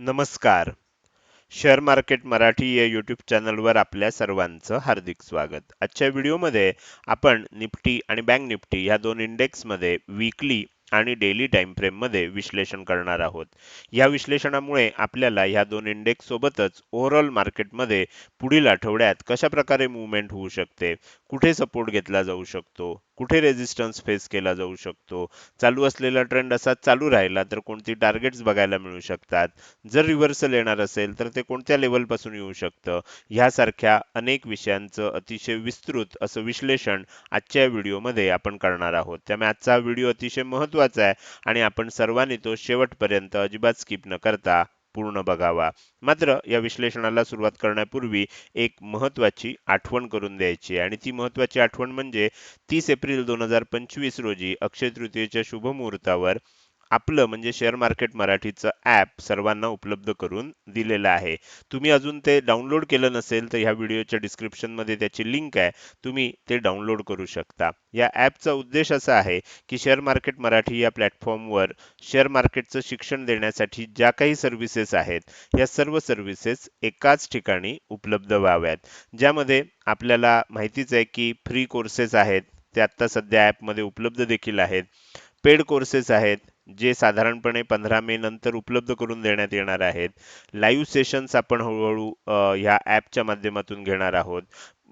नमस्कार. Share market Marathi या YouTube चॅनलवर आपल्या सर्वांचं हार्दिक स्वागत. आजच्या व्हिडिओमध्ये आपण निफ्टी आणि बँक निफ्टी या दोन इंडेक्समध्ये वीकली आणि डेली टाइम फ्रेममध्ये विश्लेषण करणार आहोत. या विश्लेषणामुळे आपल्याला या दोन इंडेक्स सोबतच ओव्हरऑल मार्केटमध्ये पुढील आठवड्यात कशा प्रकारे मुवमेंट होऊ शकते कुठे सपोर्ट घेतला जाऊ शकतो कुठे रेजिस्टन्स फेस केला जाऊ शकतो? चालू असलेला ट्रेंड असा चालू राहिला तर कोणती टार्गेट्स बघायला मिळू शकतात? जर रिव्हर्सल येणार असेल तर ते कोणत्या लेवलपासून येऊ शकतं? ह्यासारख्या अनेक विषयांचं अतिशय विस्तृत असं विश्लेषण आजच्या व्हिडिओमध्ये आपण करणार आहोत. त्यामुळे आजचा व्हिडिओ अतिशय महत्त्वाचा आहे आणि आपण सर्वांनी तो शेवटपर्यंत अजिबात स्किप न करता पूर्ण बघावा. मात्र या विश्लेषणाला सुरुवात करण्यापूर्वी एक महत्त्वाची आठवण करून द्यायची आणि ती महत्त्वाची आठवण म्हणजे तीस एप्रिल दोन हजार पंचवीस रोजी अक्षय तृतीयेच्या शुभ मुहूर्तावर आपलं म्हणजे शेअर मार्केट मराठीचं ॲप सर्वांना उपलब्ध करून दिलेलं आहे. तुम्ही अजून ते डाउनलोड केलं नसेल तर ह्या व्हिडिओच्या डिस्क्रिप्शनमध्ये त्याची लिंक आहे. तुम्ही ते डाउनलोड करू शकता. या ॲपचा उद्देश असा आहे की शेअर मार्केट मराठी या प्लॅटफॉर्मवर शेअर मार्केटचं शिक्षण देण्यासाठी ज्या काही सर्व्हिसेस आहेत या सर्व सर्व्हिसेस एकाच ठिकाणी उपलब्ध व्हाव्यात. ज्यामध्ये आपल्याला माहितीच आहे की फ्री कोर्सेस आहेत ते आत्ता सध्या ॲपमध्ये उपलब्ध देखील आहेत. पेड कोर्सेस आहेत जे साधारणपणे पंधरा मे नंतर उपलब्ध करून देण्यात येणार आहेत. लाईव्ह सेशन्स आपण हळूहळू ह्या ॲपच्या माध्यमातून घेणार आहोत.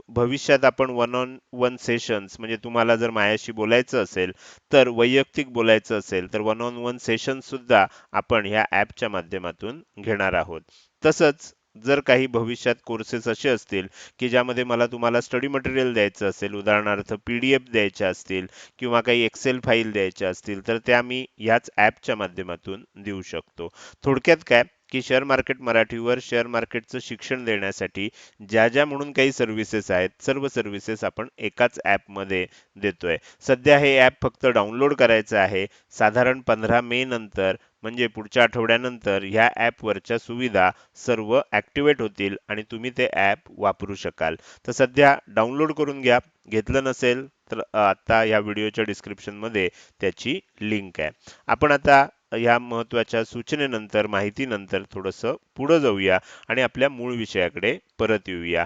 भविष्यात आपण वन ऑन वन सेशन्स म्हणजे तुम्हाला जर माझ्याशी बोलायचं असेल तर वैयक्तिक बोलायचं असेल तर वन ऑन वन सेशन सुद्धा आपण ह्या ॲपच्या माध्यमातून घेणार आहोत. तसंच जर काही भविष्यात कोर्सेस असे असतील की ज्यामध्ये मला तुम्हाला स्टडी मटेरियल द्यायचं असेल उदाहरणार्थ पी डी एफ द्यायच्या असतील किंवा काही एक्सेल फाईल द्यायच्या असतील तर त्या मी याच ॲपच्या माध्यमातून देऊ शकतो. थोडक्यात काय? की शेअर मार्केट मराठीवर शेअर मार्केटचं शिक्षण देण्यासाठी ज्या ज्या म्हणून काही सर्व्हिसेस आहेत सर्व सर्व्हिसेस आपण एकाच ॲपमध्ये देतोय. सध्या हे ॲप फक्त डाउनलोड करायचं आहे. साधारण पंधरा मे नंतर म्हणजे पुढच्या आठवड्यानंतर ह्या ॲपवरच्या सुविधा सर्व ॲक्टिवेट होतील आणि तुम्ही ते ॲप वापरू शकाल. तर सध्या डाउनलोड करून घ्या. घेतलं नसेल तर आता या व्हिडिओच्या डिस्क्रिप्शनमध्ये त्याची लिंक आहे. आपण आता या महत्त्वाच्या सूचनेनंतर माहितीनंतर थोडंसं पुढं जाऊया आणि आपल्या मूळ विषयाकडे परत येऊया.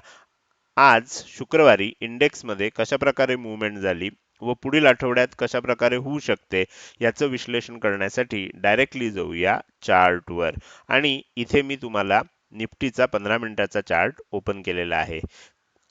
आज शुक्रवारी इंडेक्समध्ये कशा प्रकारे मुवमेंट झाली? व पुढील आठवड्यात कशा प्रकारे होऊ शकते याचं विश्लेषण करण्यासाठी डायरेक्टली जाऊया चार्टवर आणि इथे मी तुम्हाला निफ्टीचा पंधरा मिनिटाचा चार्ट ओपन केलेला आहे.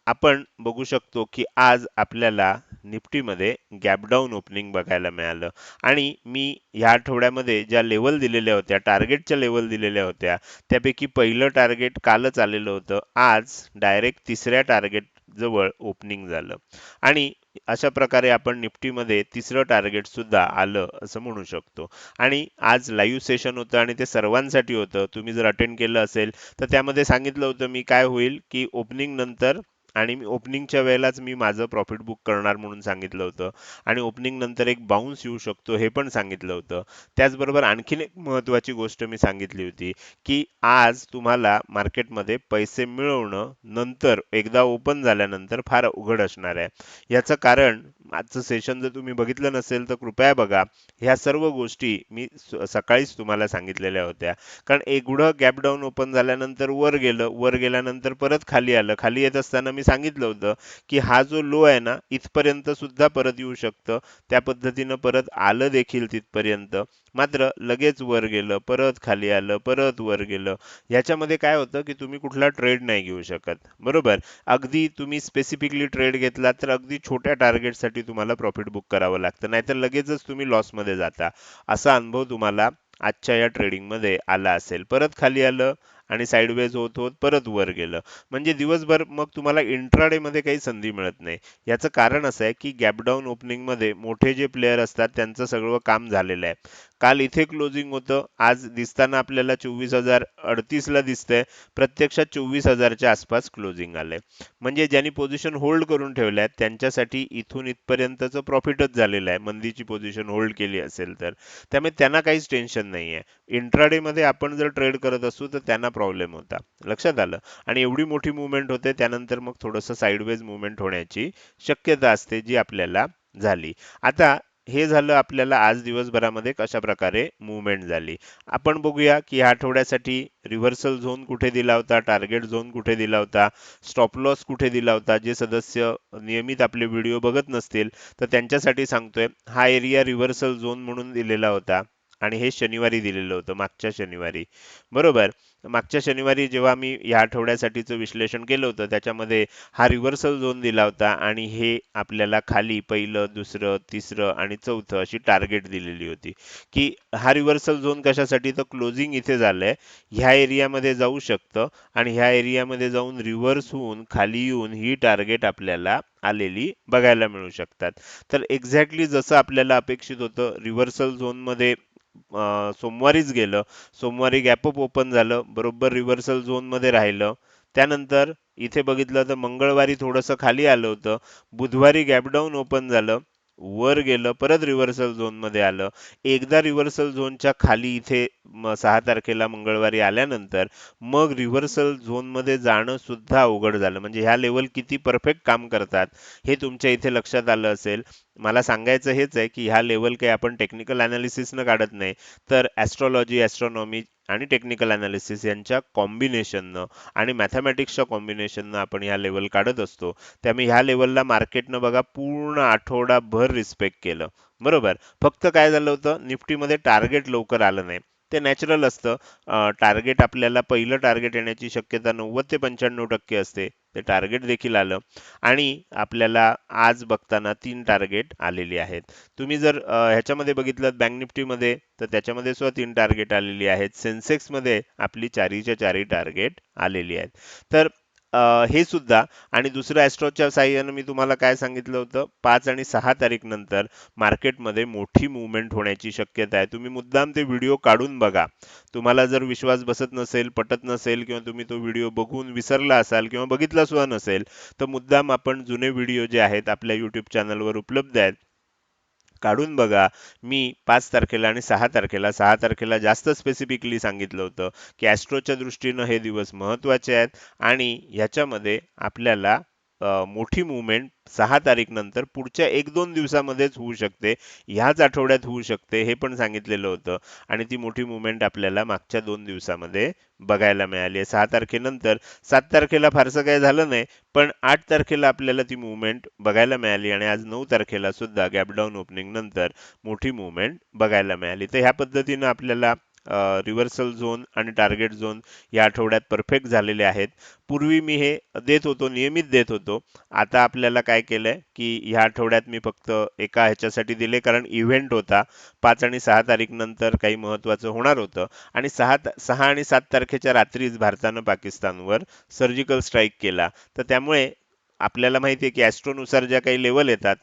आपण बघू शकतो की आज आपल्याला निफ्टीमध्ये गॅपडाऊन ओपनिंग बघायला मिळालं. आणि मी ह्या आठवड्यामध्ये ज्या लेवल दिलेल्या होत्या टार्गेटच्या लेवल दिलेल्या होत्या त्यापैकी पहिलं टार्गेट कालच आलेलं होतं. आज डायरेक्ट तिसऱ्या टार्गेट जवळ ओपनिंग झालं. आणि अशा प्रकारे आपण निफ्टीमध्ये तिसरं टार्गेट सुद्धा आलं असं म्हणू शकतो. आणि आज लाईव्ह सेशन होतं आणि ते सर्वांसाठी होतं. तुम्ही जर अटेंड केलं असेल तर त्यामध्ये सांगितलं होतं मी काय होईल की ओपनिंग नंतर आणि मी ओपनिंगच्या वेळेलाच मी माझं प्रॉफिट बुक करणार म्हणून सांगितलं होतं. आणि ओपनिंग नंतर एक बाउन्स येऊ शकतो हे पण सांगितलं होतं. त्याचबरोबर आणखीन एक महत्त्वाची गोष्ट मी सांगितली होती की आज तुम्हाला मार्केटमध्ये पैसे मिळवणं नंतर एकदा ओपन झाल्यानंतर फार अवघड असणार आहे. याचं कारण आजचं सेशन जर तुम्ही बघितलं नसेल तर कृपया बघा ह्या सर्व गोष्टी मी सकाळीच तुम्हाला सांगितलेल्या होत्या. कारण एवढं गॅप डाऊन ओपन झाल्यानंतर वर गेलं वर गेल्यानंतर परत खाली आलं खाली येत असताना मी सांगितलं होतं की हा जो लो आहे ना इथपर्यंत सुद्धा परत येऊ शकतं. त्या पद्धतीनं परत आलं देखील तिथपर्यंत. मात्र लगेच वर गेलं परत खाली आलं परत वर गेलं. ह्याच्यामध्ये काय होतं की तुम्ही कुठला ट्रेड नाही घेऊ शकत. बरोबर? अगदी तुम्ही स्पेसिफिकली ट्रेड घेतला तर अगदी छोट्या टार्गेटसाठी तुम्हाला प्रॉफिट बुक करावं लागतं. नाहीतर लगेचच तुम्ही लॉसमध्ये जाता. असा अनुभव तुम्हाला आजच्या या ट्रेडिंगमध्ये आला असेल. परत खाली आलं आणि साईडवेज होत होत परत वर गेलं. म्हणजे दिवसभर मग तुम्हाला इंट्राडेमध्ये काही संधी मिळत नाही. याचं कारण असं आहे की गॅपडाऊन ओपनिंगमध्ये मोठे जे प्लेयर असतात त्यांचं सगळं काम झालेलं आहे. काल इथे क्लोजिंग होतं. आज दिसताना आपल्याला चोवीस हजार अडतीसला दिसतंय. प्रत्यक्षात चोवीस हजारच्या आसपास क्लोजिंग आलंय. म्हणजे ज्यांनी पोझिशन होल्ड करून ठेवल्या त्यांच्यासाठी इथून इथपर्यंतचं प्रॉफिटच झालेलं आहे. मंदीची पोझिशन होल्ड केली असेल तर. त्यामुळे त्यांना काहीच टेन्शन नाही आहे इंट्राडेमध्ये आपण जर ट्रेड करत असू तर त्यांना प्रॉब्लेम होता. लक्षात आलं? आणि एवढी मोठी मुवमेंट होते त्यानंतर मग थोडंसं साईडवेज मुवमेंट होण्याची शक्यता असते जी आपल्याला झाली. आता हे झालं आपल्याला आज दिवसभरामध्ये कशा प्रकारे मुवमेंट झाली? आपण बघूया की ह्या आठवड्यासाठी रिव्हर्सल झोन कुठे दिला होता टार्गेट झोन कुठे दिला होता स्टॉप लॉस कुठे दिला होता जे सदस्य नियमित आपले व्हिडिओ बघत नसतील तर त्यांच्यासाठी सांगतोय हा एरिया रिव्हर्सल झोन म्हणून दिलेला होता. आणि हे शनिवारी दिलेलं होतं मागच्या शनिवारी. बरोबर? मागच्या शनिवारी जेव्हा मी या आठवड्यासाठीचं विश्लेषण केलं होतं त्याच्यामध्ये हा रिव्हर्सल झोन दिला होता आणि हे आपल्याला खाली पहिलं दुसरं तिसरं आणि चौथं अशी टार्गेट दिलेली होती. की हा रिव्हर्सल झोन कशासाठी? तर क्लोजिंग इथे झालंय. ह्या एरियामध्ये जाऊ शकतं आणि ह्या एरियामध्ये जाऊन रिव्हर्स होऊन खाली येऊन ही टार्गेट आपल्याला आलेली बघायला मिळू शकतात. तर एक्झॅक्टली जसं आपल्याला अपेक्षित होतं रिव्हर्सल झोनमध्ये सोमवारीच गेलं. सोमवारी गॅपअप ओपन झालं. बरोबर रिव्हर्सल झोनमध्ये राहिलं. त्यानंतर इथे बघितलं तर मंगळवारी थोडंसं खाली आलं होतं. बुधवारी गॅपडाऊन ओपन झालं. वर गेलं परत रिव्हर्सल झोनमध्ये आलं. एकदा रिव्हर्सल झोनच्या खाली इथे सहा तारखेला मंगळवारी आल्यानंतर मग रिव्हर्सल झोनमध्ये जाणं सुद्धा अवघड झालं. म्हणजे ह्या लेवल किती परफेक्ट काम करतात हे तुमच्या इथे लक्षात आलं असेल. मला सांगायचं हेच आहे की ह्या लेवल काही आपण टेक्निकल अनालिसिसनं काढत नाही. तर ॲस्ट्रॉलॉजी ॲस्ट्रॉनॉमी आणि टेक्निकल अनालिसिस यांच्या कॉम्बिनेशननं आणि मॅथमॅटिक्सच्या कॉम्बिनेशननं आपण ह्या लेवल काढत असतो. त्यामुळे ह्या लेवलला मार्केटनं बघा पूर्ण आठवडाभर रिस्पेक्ट केलं. बरोबर? फक्त काय झालं होतं? निफ्टीमध्ये टार्गेट लवकर आलं नाही. ते नॅचरल असतं. टार्गेट आपल्याला पहिलं टार्गेट येण्याची शक्यता नव्वद ते पंच्याण्णव टक्के असते. ते टार्गेट देखील आलं. आणि आपल्याला आज बघताना तीन टार्गेट आलेली आहेत. तुम्ही जर ह्याच्यामध्ये बघितलं बँक निफ्टीमध्ये तर त्याच्यामध्ये सुद्धा तीन टार्गेट आलेली आहेत. सेन्सेक्समध्ये आपली चारीच्या चारी टार्गेट आलेली आहेत. तर हे सुद्धा. आणि दुसरं ॲस्ट्रोच्या साह्यानं मी तुम्हाला काय सांगितलं होतं? पाच आणि सहा तारीख नंतर मार्केटमध्ये मोठी मुवमेंट होण्याची शक्यता आहे. तुम्ही मुद्दाम ते व्हिडिओ काढून बघा. तुम्हाला जर विश्वास बसत नसेल पटत नसेल किंवा तुम्ही तो व्हिडिओ बघून विसरला असाल किंवा बघितला सुद्धा नसेल तर मुद्दाम आपण जुने व्हिडिओ जे आहेत आपल्या यूट्यूब चॅनलवर उपलब्ध आहेत. काढून बघा. मी पाच तारखेला आणि सहा तारखेला सहा तारखेला जास्त स्पेसिफिकली सांगितलं होतं की ॲस्ट्रोच्या दृष्टीनं हे दिवस महत्त्वाचे आहेत आणि ह्याच्यामध्ये आपल्याला मोठी मुवमेंट सहा तारीख नंतर पुढच्या एक दोन दिवसामध्येच होऊ शकते. ह्याच आठवड्यात होऊ शकते हे पण सांगितलेलं होतं. आणि ती मोठी मुवमेंट आपल्याला मागच्या दोन दिवसामध्ये बघायला मिळाली आहे. सहा तारखेनंतर सात तारखेला फारसं काही झालं नाही पण आठ तारखेला आपल्याला ती मुवमेंट बघायला मिळाली आणि आज नऊ तारखेला सुद्धा गॅपडाऊन ओपनिंग नंतर मोठी मुवमेंट बघायला मिळाली. तर ह्या पद्धतीनं आपल्याला रिव्हर्सल झोन आणि टार्गेट झोन या आठवड्यात परफेक्ट झालेले आहेत. पूर्वी मी हे देत होतो नियमित देत होतो. आता आपल्याला काय केलंय की ह्या आठवड्यात मी फक्त एका ह्याच्यासाठी दिले कारण इव्हेंट होता. पाच आणि सहा तारीख नंतर काही महत्वाचं होणार होतं. आणि सहा सहा आणि सात तारखेच्या रात्रीच भारतानं पाकिस्तानवर सर्जिकल स्ट्राईक केला. तर त्यामुळे आपल्याला माहिती आहे की ॲस्ट्रोनुसार ज्या काही लेवल येतात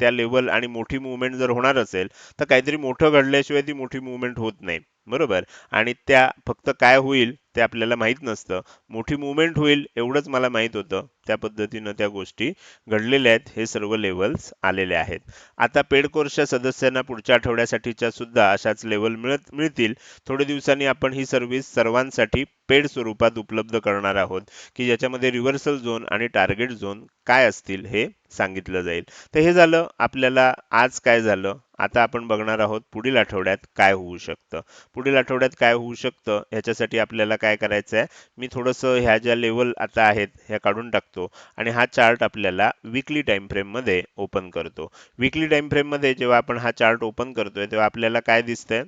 त्या लेवल आणि मोठी मुवमेंट जर होणार असेल तर काहीतरी मोठं घडल्याशिवाय ती मोठी मुवमेंट होत नाही. बरोबर? आणि त्या फक्त काय होईल ते आपल्याला माहीत नसतं. मोठी मुवमेंट होईल एवढंच मला माहीत होतं. त्या पद्धतीनं त्या गोष्टी घडलेल्या आहेत. हे सर्व लेवल्स आलेले आहेत. आता पेड कोर्सच्या सदस्यांना पुढच्या आठवड्यासाठीच्या सुद्धा अशाच लेवल मिळत मिळतील. थोड्या दिवसांनी आपण ही सर्व्हिस सर्वांसाठी पेड स्वरूपात उपलब्ध करणार आहोत. की ज्याच्यामध्ये रिव्हर्सल झोन आणि टार्गेट झोन काय असतील हे सांगितलं जाईल. तर हे झालं. आपल्याला आज काय झालं? आता आपण बघणार आहोत पुढील आठवड्यात काय होऊ शकतं. पुढील आठवड्यात काय होऊ शकतं ह्याच्यासाठी आपल्याला काय करायचं आहे मी थोडंसं ह्या ज्या लेवल आता आहेत ह्या काढून टाकतो आणि हा चार्ट आपल्याला विकली टाईम फ्रेममध्ये ओपन करतो. विकली टाईम फ्रेममध्ये जेव्हा आपण हा चार्ट ओपन करतोय तेव्हा आपल्याला काय दिसतंय?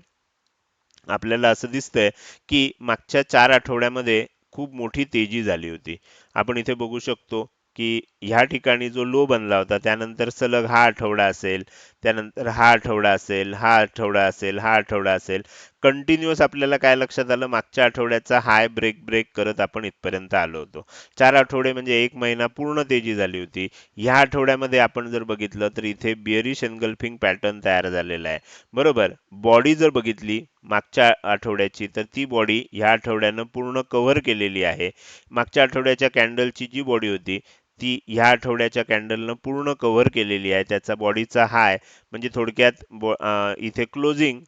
आपल्याला असं दिसतंय की मागच्या चार आठवड्यामध्ये खूप मोठी तेजी झाली होती. आपण इथे बघू शकतो की ह्या ठिकाणी जो लो बनला होता त्यानंतर सलग हा आठवडा असेल त्यानंतर हा आठवडा असेल हा आठवडा असेल हा आठवडा असेल. कंटिन्युअस आपल्याला काय लक्षात आलं? मागच्या आठवड्याचा हाय ब्रेक ब्रेक करत आपण इथपर्यंत आलो होतो. चार आठवडे म्हणजे एक महिना पूर्ण तेजी झाली होती. ह्या आठवड्यामध्ये आपण जर बघितलं तर इथे बिअरिश एनगल्फिंग पॅटर्न तयार झालेला आहे. बरोबर? बॉडी जर बघितली मागच्या आठवड्याची तर ती बॉडी ह्या आठवड्यानं पूर्ण कव्हर केलेली आहे. मागच्या आठवड्याच्या कॅन्डलची जी बॉडी होती ती ह्या आठवड्याच्या कॅन्डलनं पूर्ण कव्हर केलेली आहे. त्याचा बॉडीचा हाय म्हणजे थोडक्यात इथे क्लोजिंग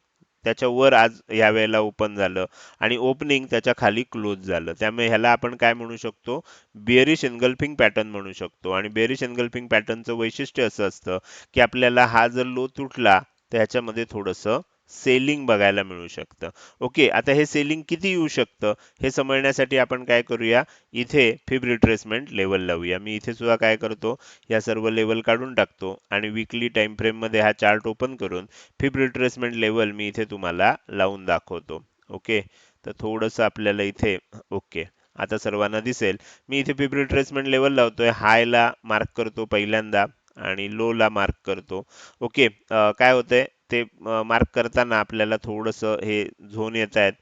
त्याच्या वर आज या वेळेला ओपन झालं आणि ओपनिंग त्याच्याखाली क्लोज झालं. त्यामुळे ह्याला आपण काय म्हणू शकतो? बेरिश एनगल्फिंग पॅटर्न म्हणू शकतो. आणि बेरिश एनगल्फिंग पॅटर्नचं वैशिष्ट्य असं असतं की आपल्याला हा जर लो तुटला तर ह्याच्यामध्ये थोडंसं सेलिंग बघायला मिळू शकतं. ओके आता हे सेलिंग किती येऊ शकतं? हे समजण्यासाठी आपण काय करूया? इथे फिब रिट्रेसमेंट लेवल लावूया. मी इथे सुद्धा काय करतो? या सर्व लेवल काढून टाकतो आणि विकली टाइम फ्रेममध्ये हा चार्ट ओपन करून फिब रिट्रेसमेंट लेवल मी इथे तुम्हाला लावून दाखवतो. ओके तर थोडंसं आपल्याला इथे ओके आता सर्वांना दिसेल. मी इथे फिब रिट्रेसमेंट लेवल लावतोय. हायला मार्क करतो पहिल्यांदा आणि लो ला मार्क करतो. ओके काय होतंय? ते मार्क करताना आपल्याला थोडंसं हे झोन येत आहेत.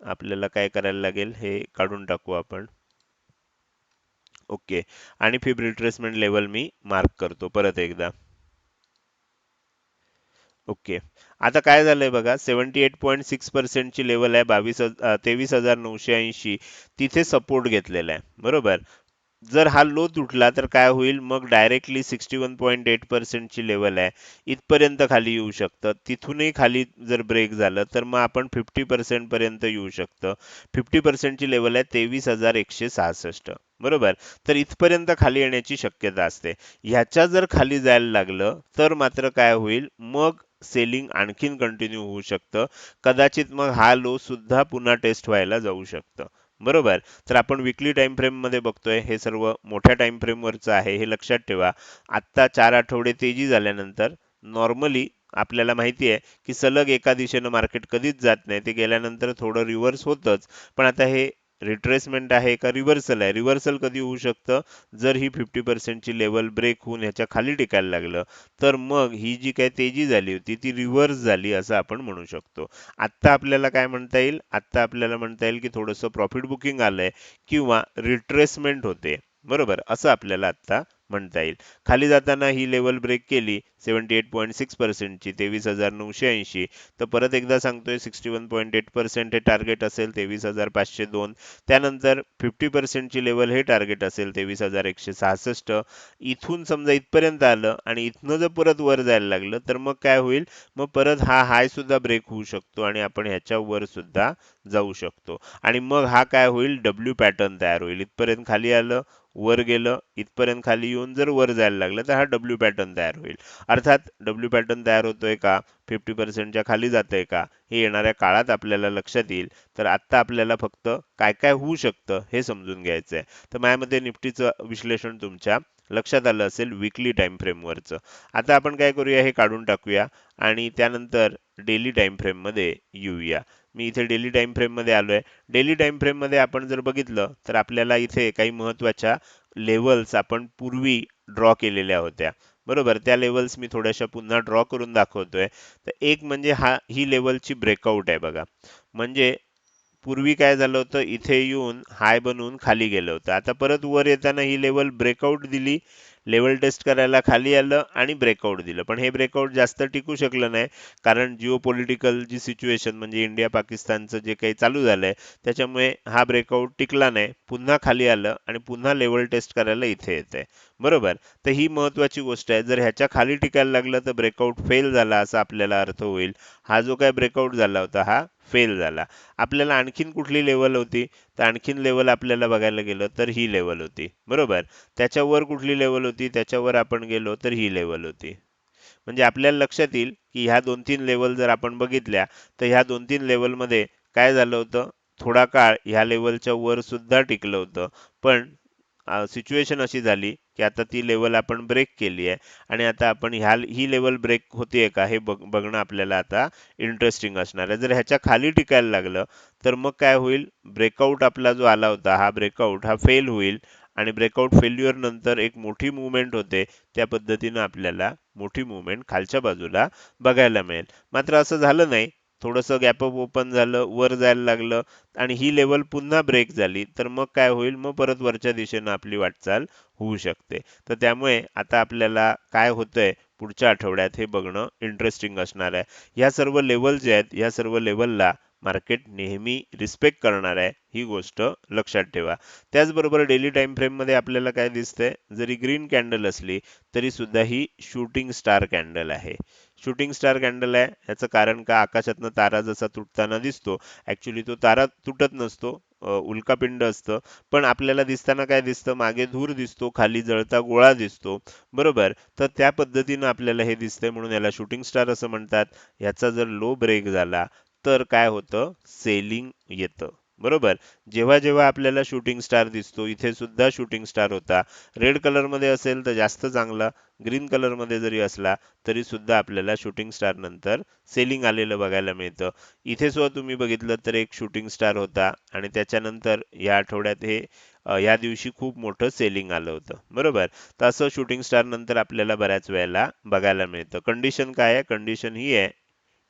आपल्याला काय करायला लागेल हे काढून टाकू आपण. ओके. आणि फिब रिट्रेसमेंट लेवल मी मार्क करतो परत एकदा. ओके. आता काय झालंय बघा सेवन्टी एट पॉईंट सिक्स पर्सेंटची लेवल आहे बावीस तेवीस हजार नऊशे ऐंशी. तिथे सपोर्ट घेतलेला आहे. बरोबर? जर हा लो तुटला तर काय होईल? मग directly sixty one point eight पर्सेंटची level आहे. इथपर्यंत खाली येऊ शकतं. तिथूनही खाली जर ब्रेक झालं तर मग आपण फिफ्टी पर्सेंट पर्यंत येऊ शकतं. फिफ्टी पर्सेंटची लेवल आहे तेवीस हजार एकशे सहासष्ट. बरोबर? तर इथपर्यंत खाली येण्याची शक्यता असते. ह्याच्या जर खाली जायला लागलं तर मात्र काय होईल? मग सेलिंग आणखीन कंटिन्यू होऊ शकतं. कदाचित मग हा लो सुद्धा पुन्हा टेस्ट व्हायला जाऊ शकतं. बरोबर. तर आपण विकली टाइम फ्रेममध्ये बघतोय हे सर्व मोठ्या टाइम फ्रेमवरचं आहे हे लक्षात ठेवा. आत्ता चार आठवडे तेजी झाल्यानंतर नॉर्मली आपल्याला माहिती आहे की सलग एका दिशेनं मार्केट कधीच जात नाही. ते गेल्यानंतर थोडं रिव्हर्स होतच. पण आता हे रिट्रेसमेंट आहे का रिव्हर्सल आहे? रिव्हर्सल कधी होऊ शकतं? जर ही फिफ्टी पर्सेंटची लेवल ब्रेक होऊन ह्याच्या खाली टिकायला लागलं तर मग ही जी काय तेजी झाली होती ती रिव्हर्स झाली असं आपण म्हणू शकतो. आत्ता आपल्याला काय म्हणता येईल? आत्ता आपल्याला म्हणता येईल की थोडंसं प्रॉफिट बुकिंग आलंय किंवा रिट्रेसमेंट होते. बरोबर? असं आपल्याला आत्ता म्हणता येईल. खाली जाताना ही लेवल ब्रेक केली सेव्हन्टी एट पॉईंट सिक्स पर्सेंटची तेवीस हजार नऊशे ऐंशी. तर परत एकदा सांगतोय sixty one point eight percent हे टार्गेट असेल तेवीस हजार पाचशे दोन. त्यानंतर फिफ्टी पर्सेंटची लेवल हे टार्गेट असेल तेवीस हजार एकशे सहासष्ट. इथून समजा इथपर्यंत आलं आणि इथनं जर परत वर जायला लागलं तर मग काय होईल? मग परत हा हाय सुद्धा ब्रेक होऊ शकतो आणि आपण ह्याच्या वर सुद्धा जाऊ शकतो. आणि मग हा काय होईल? डब्ल्यू पॅटर्न तयार होईल. इथपर्यंत खाली आलं वर गेलं इथपर्यंत खाली येऊन जर वर जायला लागलं तर हा डब्ल्यू पॅटर्न तयार होईल. अर्थात डब्ल्यू पॅटर्न तयार होतोय का? फिफ्टी पर्सेंटच्या खाली जातंय का? हे येणाऱ्या काळात आपल्याला लक्षात येईल. तर आत्ता आपल्याला फक्त काय काय होऊ शकतं हे समजून घ्यायचं आहे तर माझ्यामध्ये निफ्टीचं विश्लेषण तुमच्या लक्षात आलं असेल विकली टाइम फ्रेमवरचं आता आपण काय करूया हे काढून टाकूया आणि त्यानंतर डेली टाइम फ्रेममध्ये येऊया. मी इथे डेली टाइम फ्रेममध्ये आलो आहे डेली टाइम फ्रेममध्ये आपण जर बघितलं तर आपल्याला इथे काही महत्त्वाच्या लेवल्स आपण पूर्वी ड्रॉ केलेल्या होत्या. बरोबर? त्या लेवल्स मी थोड्याशा पुन्हा ड्रॉ करून दाखवतोय. तर एक म्हणजे हा ही लेवलची ब्रेकआउट आहे बघा. म्हणजे पूर्वी काय झालं होतं इथे येऊन हाय बनवून खाली गेलं होतं. आता परत वर येताना ही लेवल ब्रेकआउट दिली लेवल टेस्ट करायला खाली आलं आणि ब्रेकआउट दिलं. पण हे ब्रेकआउट जास्त टिकू शकलं नाही कारण जिओ पॉलिटिकल जी सिच्युएशन म्हणजे इंडिया पाकिस्तानचं जे काही चालू झालंय त्याच्यामुळे हा ब्रेकआउट टिकला नाही. पुन्हा खाली आलं आणि पुन्हा लेवल टेस्ट करायला इथे येत बरोबर? तर ही महत्वाची गोष्ट आहे. जर ह्याच्या खाली टिकायला लागलं तर ब्रेकआउट फेल झाला असा आपल्याला अर्थ होईल. हा जो काय ब्रेकआउट झाला होता हा फेल झाला. आपल्याला आणखीन कुठली लेवल होती? तर आणखीन लेवल आपल्याला बघायला गेलं तर ही लेवल होती. बरोबर? त्याच्यावर कुठली लेवल होती? त्याच्यावर आपण गेलो तर ही लेवल होती. म्हणजे आपल्याला लक्षात येईल की ह्या दोन तीन लेवल जर आपण बघितल्या तर ह्या दोन तीन लेवलमध्ये काय झालं होतं? थोडा काळ ह्या लेवलच्या वर सुद्धा टिकलं होतं. पण सिच्युएशन अशी झाली की आता ती लेवल आपण ब्रेक केली आहे. आणि आता आपण ह्या ही लेवल ब्रेक होतीये का हे बघ बघणं आपल्याला आता इंटरेस्टिंग असणार आहे. जर ह्याच्या खाली टिकायला लागलं तर मग काय होईल? ब्रेकआउट आपला जो आला होता हा ब्रेकआउट हा फेल होईल. आणि ब्रेकआउट फेल्युअर नंतर एक मोठी मुवमेंट होते. त्या पद्धतीनं आपल्याला मोठी मुवमेंट खालच्या बाजूला बघायला मिळेल. मात्र असं झालं नाही. थोडंसं गॅपअप ओपन झालं वर जायला लागलं आणि ही लेवल पुन्हा ब्रेक झाली तर मग काय होईल? मग परत वरच्या दिशेनं आपली वाटचाल होऊ शकते. तर त्यामुळे आता आपल्याला काय होतंय? पुढच्या आठवड्यात हे बघणं इंटरेस्टिंग असणार आहे. ह्या सर्व लेवल जे आहेत ह्या सर्व लेवलला मार्केट नेहमी रिस्पेक्ट करणार आहे ही गोष्ट लक्षात ठेवा. त्याचबरोबर डेली टाइम फ्रेममध्ये आपल्याला काय दिसतंय? जरी ग्रीन कॅन्डल असली तरी सुद्धा ही शूटिंग स्टार कॅन्डल आहे. शूटिंग स्टार कॅन्डल आहे. याचं कारण का? आकाशातनं तारा जसा तुटताना दिसतो ऍक्च्युली तो तारा तुटत नसतो उल्कापिंड असतं. पण आपल्याला दिसताना काय दिसतं? मागे धूर दिसतो खाली जळता गोळा दिसतो. बरोबर? तर त्या पद्धतीनं आपल्याला हे दिसतंय म्हणून याला शूटिंग स्टार असं म्हणतात. याचा जर लो ब्रेक झाला तर काय होतं? सेलिंग येतं. बरोबर? जेव्हा जेव्हा आपल्याला शूटिंग स्टार दिसतो इथे सुद्धा शूटिंग स्टार होता. रेड कलरमध्ये असेल तर जास्त चांगला ग्रीन कलरमध्ये जरी असला तरी सुद्धा आपल्याला शूटिंग स्टार नंतर सेलिंग आलेलं बघायला मिळतं. इथे सुद्धा तुम्ही बघितलं तर एक शूटिंग स्टार होता आणि त्याच्यानंतर या आठवड्यात हे या दिवशी खूप मोठं सेलिंग आलं होतं. बरोबर? तर असं शूटिंग स्टार नंतर आपल्याला बऱ्याच वेळेला बघायला मिळतं. कंडिशन काय आहे? कंडिशन ही आहे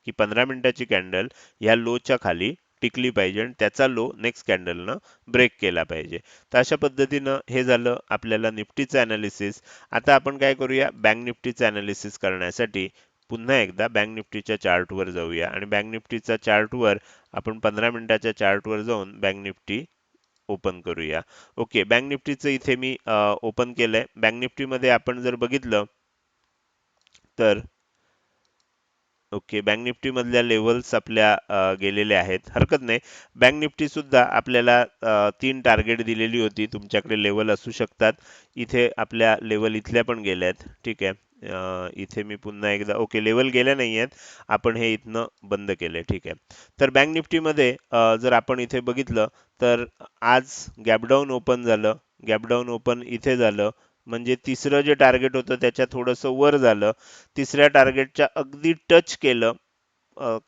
की पंधरा मिनिटाची कॅन्डल ह्या लोच्या खाली टिकली पाहिजे आणि त्याचा लो नेक्स्ट कॅन्डलनं ब्रेक केला पाहिजे. तर अशा पद्धतीनं हे झालं आपल्याला निफ्टीचं अनालिसिस आता आपण काय करूया? बँक निफ्टीचं ॲनालिसिस करण्यासाठी पुन्हा एकदा बँक निफ्टीच्या चार्टवर जाऊया. आणि बँक निफ्टीच्या चार्टवर आपण पंधरा मिनिटाच्या चार्टवर जाऊन बँक निफ्टी ओपन करूया. ओके बँक निफ्टीचं इथे मी ओपन केलंय. बँक निफ्टीमध्ये आपण जर बघितलं तर ओके. बँक निफ्टी मधल्या लेवल्स आपल्या गेलेल्या आहेत. हरकत नाही. बँक निफ्टी सुद्धा आपल्याला तीन टार्गेट दिलेली होती. तुमच्याकडे लेवल असू शकतात. इथे आपल्या लेवल इथल्या पण गेल्या आहेत. ठीक आहे. इथे मी पुन्हा एकदा ओके लेवल गेल्या नाही आहेत. आपण हे इथनं बंद केले ठीक आहे. तर बँक निफ्टीमध्ये जर आपण इथे बघितलं तर आज गॅपडाऊन ओपन झालं. गॅपडाऊन ओपन इथे झालं. म्हणजे तिसरं जे टार्गेट होतं त्याच्या थोडंसं वर झालं. तिसऱ्या टार्गेटच्या अगदी टच केलं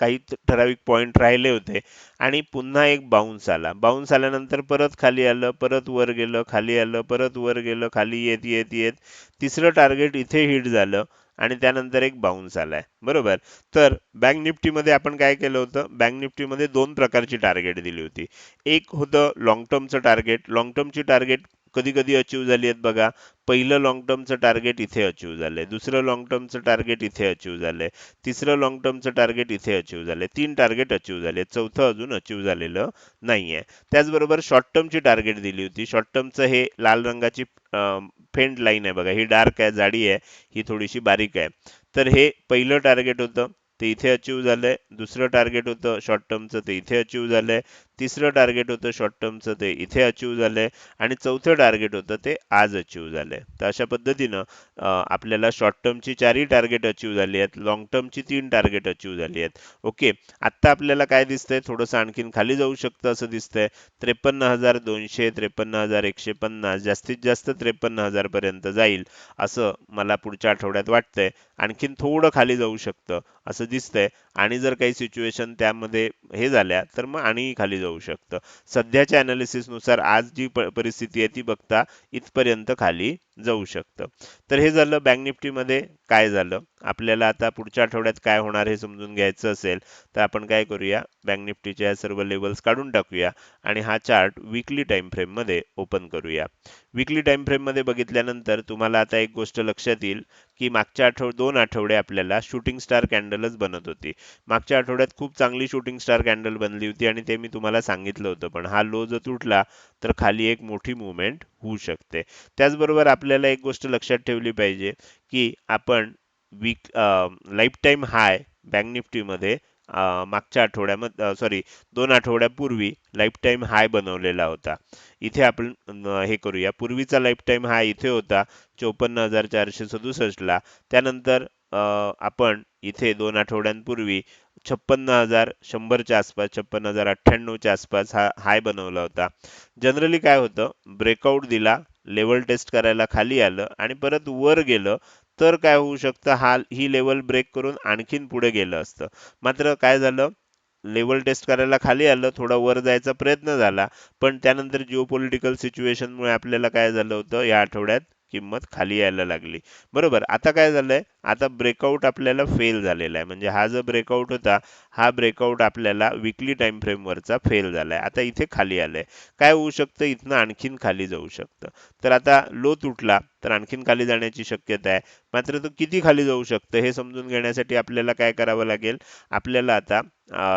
काही ठराविक पॉईंट राहिले होते. आणि पुन्हा एक बाउन्स आला. बाउन्स आल्यानंतर परत खाली आलं परत वर गेलं खाली आलं परत वर गेलं खाली येत येत येत. तिसरं टार्गेट इथे हिट झालं आणि त्यानंतर एक बाउन्स आलाय. बरोबर? तर बँक निफ्टीमध्ये आपण काय केलं होतं? बँक निफ्टीमध्ये दोन प्रकारची टार्गेट दिली होती. एक होतं लॉंग टर्मचं टार्गेट लॉंग टर्मची टार्गेट कधी कधी अचीव झाली आहेत बघा. पहिलं लॉंग टर्मचं टार्गेट इथे अचीव झालंय. दुसरं लॉंग टर्मचं टार्गेट इथे अचीव झालंय. तिसरं लॉंग टर्मचं टार्गेट इथे अचीव झालंय. तीन टार्गेट अचीव झाले चौथं अजून अचीव झालेलं नाहीये. त्याचबरोबर शॉर्ट टर्मची टार्गेट दिली होती. शॉर्ट टर्मचं हे लाल रंगाची फेंट लाईन आहे बघा. ही डार्क आहे जाडी आहे. ही थोडीशी बारीक आहे. तर हे पहिलं टार्गेट होतं ते इथे अचीव झालंय. दुसरं टार्गेट होतं शॉर्ट टर्मचं ते इथे अचीव झालंय. तिसरं टार्गेट होतं शॉर्ट टर्मचं ते इथे अचीव झालंय. आणि चौथं टार्गेट होतं ते आज अचीव झालंय. तर अशा पद्धतीनं आपल्याला शॉर्ट टर्मची चारही टार्गेट अचीव झाली आहेत. लॉंग टर्मची तीन टार्गेट अचीव झाली आहेत. ओके आत्ता आपल्याला काय दिसतंय? थोडंसं आणखीन खाली जाऊ शकतं असं दिसतंय. त्रेपन्न हजार दोनशे त्रेपन्न हजार एकशे पन्नास जास्तीत जास्त त्रेपन्न हजारपर्यंत जाईल असं मला पुढच्या आठवड्यात वाटतंय. आणखीन थोडं खाली जाऊ शकतं असं दिसतंय. आणि जर काही सिच्युएशन त्यामध्ये हे झाल्या तर मग आणि खाली जाऊ शकतं. सध्याच्या नुसार आज जी परिस्थिती आहे ती बघता इथपर्यंत खाली. जाऊ शकतं. तर हे झालं बँक निफ्टीमध्ये. काय झालं? आपल्याला आता पुढच्या आठवड्यात काय होणार हे समजून घ्यायचं असेल तर आपण काय करूया? बँक निफ्टीच्या सर्व लेवल्स काढून टाकूया आणि हा चार्ट विकली टाइम फ्रेममध्ये ओपन करूया. विकली टाइम फ्रेममध्ये बघितल्यानंतर तुम्हाला आता एक गोष्ट लक्षात येईल की मागच्या आठवड दोन आठवडे आपल्याला शूटिंग स्टार कॅन्डलच बनत होती. मागच्या आठवड्यात खूप चांगली शूटिंग स्टार कॅन्डल बनली होती आणि ते मी तुम्हाला सांगितलं होतं पण हा लो जर तुटला तर खाली एक मोठी मुवमेंट होऊ शकते. त्याचबरोबर आपल्याला एक गोष्ट लक्षात ठेवली पाहिजे की आपण week lifetime high bank निफ्टीमध्ये मागच्या आठवड्यामध्ये सॉरी दोन आठवड्यापूर्वी लाईफ टाईम हाय बनवलेला होता. इथे आपण हे करूया. पूर्वीचा लाईफ टाईम हाय इथे होता चोपन्न हजार चारशे सदुसष्टला. त्यानंतर आपण इथे दोन आठवड्यांपूर्वी छप्पन्न हजार शंभरच्या आसपास छप्पन्न हजार अठ्ठ्याण्णवच्या आसपास हा हाय बनवला होता. जनरली काय होतं? ब्रेकआउट दिला लेवल टेस्ट करायला खाली आलं आणि परत वर गेलं तर काय होऊ शकतं? हा ही लेवल ब्रेक करून आणखीन पुढे गेलं असतं. मात्र काय झालं? लेवल टेस्ट करायला खाली आलं थोडा वर जायचा प्रयत्न झाला पण त्यानंतर जिओ पॉलिटिकल सिच्युएशनमुळे आपल्याला काय झालं होतं? या आठवड्यात किंमत खाली यायला लागली. बरोबर. आता काय झालंय? आता ब्रेकआउट आपल्याला फेल झालेला आहे. म्हणजे हा जो ब्रेकआउट होता हा ब्रेकआउट आपल्याला विकली टाइम फ्रेमवरचा फेल झालाय. आता इथे खाली आलाय. काय होऊ शकतं? इथनं आणखीन खाली जाऊ शकतं. तर आता लो तुटला तर आणखीन खाली जाण्याची शक्यता आहे. मात्र तो किती खाली जाऊ शकतं हे समजून घेण्यासाठी आपल्याला काय करावं लागेल? आपल्याला आता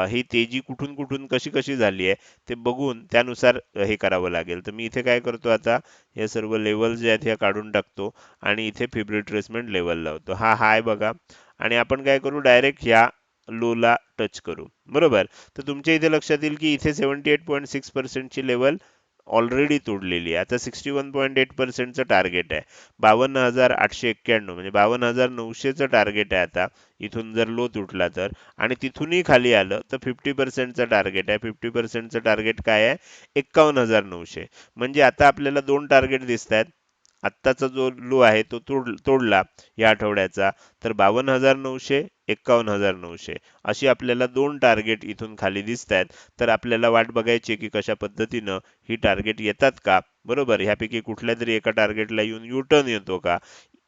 ही तेजी कुठून कुठून कशी कशी झाली आहे ते बघून त्यानुसार हे करावं लागेल. तर मी इथे काय करतो आता? हे सर्व लेवल जे आहेत ह्या काढून टाकतो आणि इथे फिब रिट्रेसमेंट लेवल लावतो. हा हाय बघा. आणि आपण काय करू? डायरेक्ट ह्या लोला टच करू. बरोबर? तर तुमच्या इथे लक्षात येईल की इथे सेव्हन्टी एट पॉईंट सिक्स पर्सेंटची लेवल ऑलरेडी तोडलेली आहे. आता सिक्स्टी वन पॉईंट एट पर्सेंटचं टार्गेट आहे. बावन्न हजार आठशे एक्क्याण्णव म्हणजे बावन्न हजार नऊशेचं टार्गेट आहे आता. इथून जर लो तुटला तर. आणि तिथूनही खाली आलं तर फिफ्टी पर्सेंटचं टार्गेट आहे. फिफ्टी पर्सेंटचं टार्गेट काय आहे? एक्कावन्न हजार नऊशे. म्हणजे आता आपल्याला दोन टार्गेट दिसत आहेत आत्ताचा जो लो आहे तो तोड तोडला या आठवड्याचा. तर बावन्न हजार नऊशे एक्कावन्न हजार नऊशे अशी आपल्याला दोन टार्गेट इथून खाली दिसत आहेत तर आपल्याला वाट बघायची की कशा पद्धतीनं ही टार्गेट येतात का? बरोबर? ह्यापैकी कुठल्या तरी एका टार्गेटला येऊन युटर्न येतो का?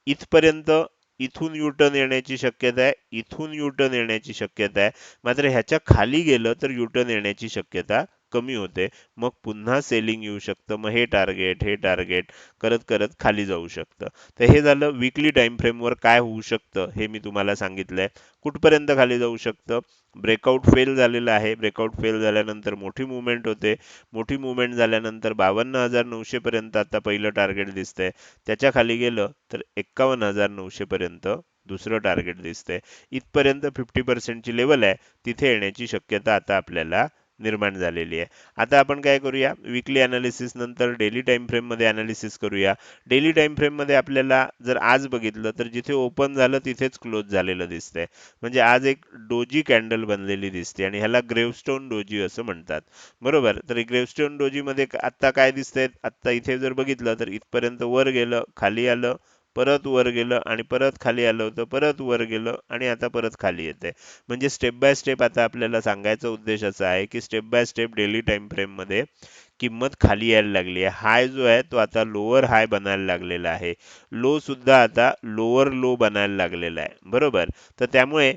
इथपर्यंत इथून युटर्न येण्याची शक्यता आहे इथून युटर्न येण्याची शक्यता आहे. मात्र ह्याच्या खाली गेलं तर युटर्न येण्याची शक्यता कमी होते मग पुन्हा सेलिंग येऊ शकतं. मग हे टार्गेट हे टार्गेट करत करत खाली जाऊ शकतं. तर हे झालं विकली टाइम फ्रेमवर काय होऊ शकतं हे मी तुम्हाला सांगितलंय. कुठपर्यंत खाली जाऊ शकतं? ब्रेकआउट फेल झालेलं आहे. ब्रेकआउट फेल झाल्यानंतर मोठी मुवमेंट होते. मोठी मुवमेंट झाल्यानंतर बावन्न हजार नऊशे पर्यंत आता पहिलं टार्गेट दिसतंय. त्याच्याखाली गेलं तर एक्कावन्न हजार नऊशेपर्यंत दुसरं टार्गेट दिसतंय. इथपर्यंत फिफ्टी पर्सेंटची लेवल आहे. तिथे येण्याची शक्यता आता आपल्याला निर्माण झालेली आहे. आता आपण काय करूया? विकली अनालिसिस नंतर डेली टाइम फ्रेममध्ये अनालिसिस करूया. डेली टाइम फ्रेममध्ये आपल्याला जर आज बघितलं तर जिथे ओपन झालं तिथेच क्लोज झालेलं दिसतंय. म्हणजे आज एक डोजी कॅन्डल बनलेली दिसते आणि ह्याला ग्रेवस्टोन डोजी असं म्हणतात. बरोबर? तर ग्रेवस्टोन डोजीमध्ये आत्ता काय दिसतंय? आता इथे जर बघितलं तर इथपर्यंत वर गेलं खाली आलं परत वर गेलं आणि परत खाली आलं होतं परत वर गेलं आणि आता परत खाली येते म्हणजे स्टेप बाय स्टेप आता आपल्याला सांगायचा उद्देश असा आहे की step by step daily time फ्रेममध्ये किंमत खाली यायला लागली आहे. हाय जो आहे तो आता लोअर हाय बनायला लागलेला आहे. लो सुद्धा आता लोअर लो बनायला लागलेला आहे. बरोबर? तर त्यामुळे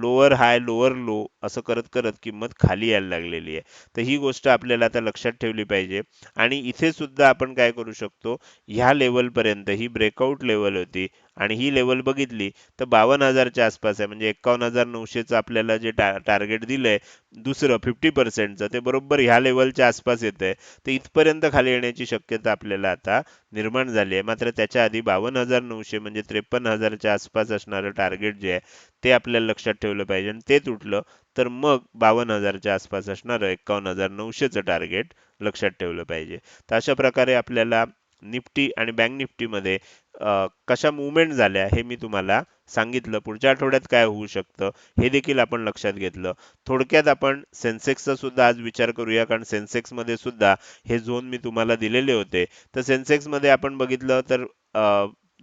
लोअर हाय लोअर लो असं करत करत किंमत खाली यायला लागलेली आहे. तर ही गोष्ट आपल्याला आता लक्षात ठेवली पाहिजे. आणि इथे सुद्धा आपण काय करू शकतो? ह्या लेवल पर्यंत ही ब्रेकआउट लेवल होती. आणि ही लेवल बघितली तर बावन्न हजारच्या आसपास आहे. म्हणजे एक्कावन्न हजार नऊशेचं आपल्याला जे टार्गेट दिलंय दुसरं फिफ्टी पर्सेंटचं ते बरोबर ह्या लेवलच्या आसपास येतं आहे तर इथपर्यंत खाली येण्याची शक्यता आपल्याला आता निर्माण झाली आहे. मात्र त्याच्या आधी बावन्न हजार नऊशे म्हणजे त्रेपन्न हजारच्या आसपास असणारं टार्गेट जे आहे ते आपल्याला लक्षात ठेवलं पाहिजे आणि ते तुटलं तर मग बावन्न हजारच्या आसपास असणारं एक्कावन्न हजार नऊशेचं टार्गेट लक्षात ठेवलं पाहिजे. तर अशा प्रकारे आपल्याला निफ्टी आणि बँक निफ्टीमध्ये कशा मुवमेंट झाल्या हे मी तुम्हाला सांगितलं. पुढच्या आठवड्यात काय होऊ शकतं हे देखील आपण लक्षात घेतलं. थोडक्यात आपण सेन्सेक्सचा सुद्धा आज विचार करूया कारण सेन्सेक्समध्ये सुद्धा हे झोन मी तुम्हाला दिलेले होते. तर सेन्सेक्समध्ये आपण बघितलं तर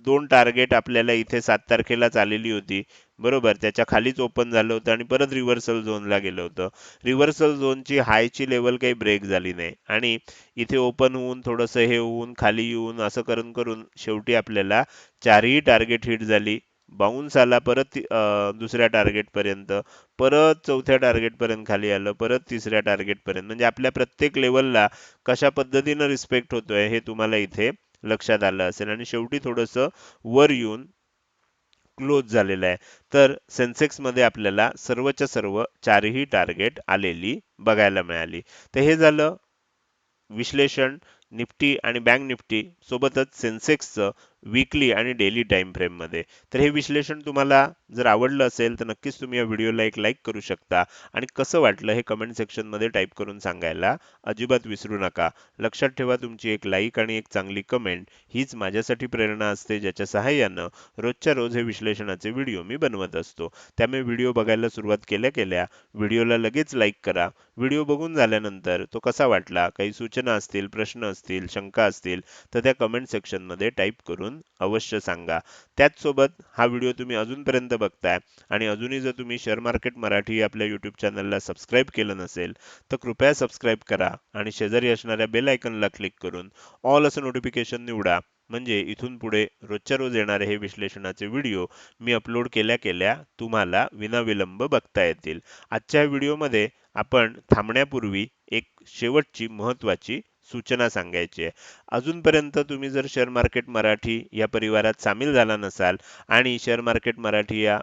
दोन टार्गेट आपल्याला इथे सात तारखेलाच आलेली होती. बरोबर त्याच्या खालीच ओपन झालं होतं आणि परत रिव्हर्सल झोनला गेलं होतं. रिव्हर्सल झोनची हायची लेवल काही ब्रेक झाली नाही. आणि इथे ओपन होऊन थोडंसं हे होऊन खाली येऊन असं करून करून शेवटी आपल्याला चारही टार्गेट हिट झाली. बाउन्स आला परत दुसऱ्या टार्गेटपर्यंत परत चौथ्या टार्गेटपर्यंत खाली आलं परत तिसऱ्या टार्गेटपर्यंत म्हणजे आपल्या प्रत्येक लेवलला कशा पद्धतीनं रिस्पेक्ट होतोय हे तुम्हाला इथे लक्षात आलं असेल. आणि शेवटी थोडस वर येऊन क्लोज झालेलं आहे. तर सेन्सेक्समध्ये आपल्याला सर्वच्या सर्व चारही टार्गेट आलेली बघायला मिळाली. तर हे झालं विश्लेषण निफ्टी आणि बँक निफ्टी सोबतच सेन्सेक्सचं वीकली आणि डेली टाइम फ्रेममध्ये तर हे विश्लेषण तुम्हाला जर आवडलं असेल तर नक्कीच तुम्ही या व्हिडिओला एक लाईक करू शकता. आणि कसं वाटलं हे कमेंट सेक्शनमध्ये टाईप करून सांगायला अजिबात विसरू नका. लक्षात ठेवा तुमची एक लाईक आणि एक चांगली कमेंट हीच माझ्यासाठी प्रेरणा असते ज्याच्या सहाय्यानं रोजच्या रोज हे विश्लेषणाचे व्हिडिओ मी बनवत असतो. त्यामुळे व्हिडिओ बघायला सुरुवात केल्या केल्या व्हिडिओला लगेच लाईक करा. व्हिडिओ बघून झाल्यानंतर तो कसा वाटला काही सूचना असतील प्रश्न असतील शंका असतील तर त्या कमेंट सेक्शनमध्ये टाईप करून अवश्य सांगा. त्याचसोबत हा व्हिडिओ तुम्ही अजूनपर्यंत बघताय आणि अजूनही जर तुम्ही शेअर मार्केट मराठी आपल्या यूट्यूब चॅनलला सबस्क्राईब केलं नसेल तर कृपया सबस्क्राईब करा आणि शेजारी असणाऱ्या बेल आयकनला क्लिक करून ऑल असं नोटिफिकेशन निवडा. म्हणजे इथून पुढे रोजच्या रोज येणारे हे विश्लेषणाचे व्हिडिओ मी अपलोड केल्या केल्या तुम्हाला विनाविलंब बघता येतील. आजच्या व्हिडिओमध्ये आपण थांबण्यापूर्वी एक शेवटची महत्त्वाची सूचना सांगायची आहे. अजूनपर्यंत तुम्ही जर शेअर मार्केट मराठी या परिवारात सामील झाला नसाल आणि शेअर मार्केट मराठी या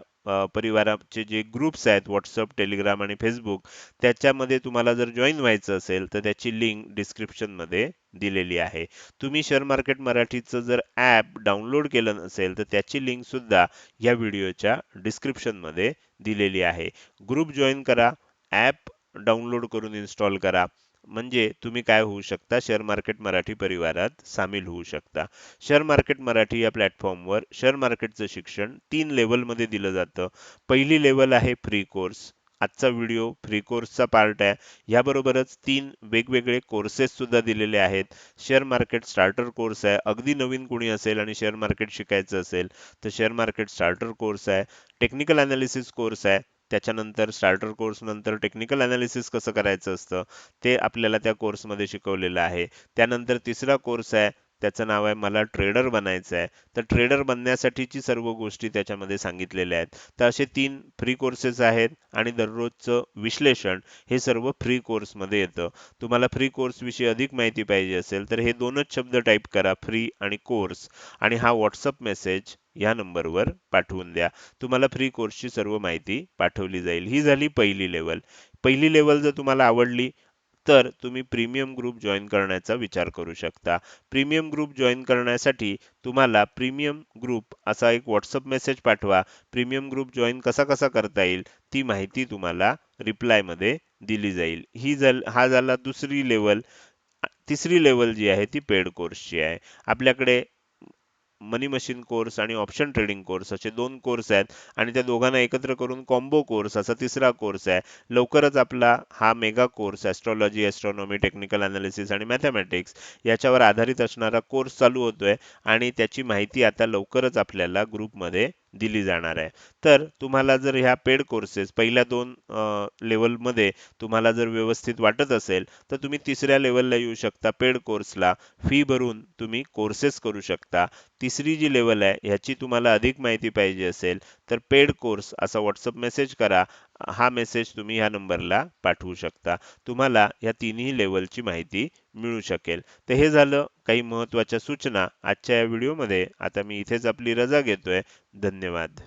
परिवाराचे जे ग्रुप्स आहेत व्हॉट्सअप टेलिग्राम आणि फेसबुक त्याच्यामध्ये तुम्हाला जर जॉईन व्हायचं असेल तर त्याची लिंक डिस्क्रिप्शनमध्ये दिलेली आहे. तुम्ही शेअर मार्केट मराठीचं जर ॲप डाउनलोड केलं नसेल तर त्याची लिंक सुद्धा या व्हिडिओच्या डिस्क्रिप्शनमध्ये दिलेली आहे. ग्रुप जॉईन करा ॲप डाउनलोड करून इन्स्टॉल करा. म्हणजे तुम्ही काय होऊ शकता? शेअर मार्केट मराठी परिवारात सामील होऊ शकता. शेअर मार्केट मराठी या प्लॅटफॉर्मवर शेअर मार्केटचं शिक्षण तीन लेवलमध्ये दिलं जातं. पहिली लेवल आहे फ्री कोर्स आजचा व्हिडिओ फ्री कोर्सचा पार्ट आहे. याबरोबरच तीन वेगवेगळे कोर्सेस सुद्धा दिलेले आहेत. शेअर मार्केट स्टार्टर कोर्स आहे. अगदी नवीन कोणी असेल आणि शेअर मार्केट शिकायचं असेल तर शेअर मार्केट स्टार्टर कोर्स आहे. टेक्निकल अनालिसिस कोर्स आहे. त्याच्यानंतर स्टार्टर कोर्स नंतर टेक्निकल अनालिसिस कसं करायचं असतं ते आपल्याला त्या कोर्समध्ये शिकवलेलं आहे. त्यानंतर तिसरा कोर्स आहे त्याचं नाव आहे मला ट्रेडर बनायचं आहे. तर ट्रेडर बनण्यासाठीची सर्व गोष्टी त्याच्यामध्ये सांगितलेल्या आहेत. तर असे तीन फ्री कोर्सेस आहेत आणि दररोजचं विश्लेषण हे सर्व फ्री कोर्समध्ये येतं. तुम्हाला फ्री कोर्सविषयी अधिक माहिती पाहिजे असेल तर हे दोनच शब्द टाईप करा फ्री आणि कोर्स आणि हा व्हॉट्सअप मेसेज या नंबरवर पाठवून द्या. तुम्हाला फ्री कोर्सची सर्व माहिती पाठवली जाईल. ही झाली पहिली लेवल पहिली लेवल जर तुम्हाला आवडली तर तुम्ही प्रीमियम ग्रुप जॉईन करण्याचा विचार करू शकता. प्रीमियम ग्रुप जॉईन करण्यासाठी तुम्हाला प्रीमियम ग्रुप असा एक व्हॉट्सअप मेसेज पाठवा. प्रीमियम ग्रुप जॉईन कसा कसा करता येईल ती माहिती तुम्हाला रिप्लायमध्ये दिली जाईल. ही जल हा झाला दुसरी लेवल तिसरी लेवल जी आहे ती पेड कोर्सची आहे. आपल्याकडे मनी मशीन कोर्स आणि ऑप्शन ट्रेडिंग कोर्स असे दोन कोर्स आहेत. आणि त्या दोघांना एकत्र करून कॉम्बो कोर्स असा तिसरा कोर्स आहे. लवकरच आपला हा mega course astrology astronomy technical analysis आणि मॅथमॅटिक्स याच्यावर आधारित असणारा कोर्स चालू होतोय. आणि त्याची माहिती आता लवकरच आपल्याला ग्रुपमध्ये दिली जाणार आहे. तर तुम्हाला जर ह्या पेड कोर्सेस पहिल्या दोन लेवलमध्ये तुम्हाला जर व्यवस्थित वाटत असेल तर तुम्ही तिसऱ्या लेवलला येऊ शकता पेड कोर्सला फी भरून तुम्ही कोर्सेस करू शकता. तिसरी जी लेवल आहे ह्याची तुम्हाला अधिक माहिती पाहिजे असेल तर पेड कोर्स असा व्हॉट्सअप मेसेज करा. हा मेसेज तुम्ही ह्या नंबरला पाठवू शकता. तुम्हाला या तिन्ही लेवलची माहिती मिळू शकेल. तर हे झालं काही महत्त्वाच्या सूचना. आजच्या या व्हिडिओमध्ये आता मी इथेच आपली रजा घेतोय. धन्यवाद.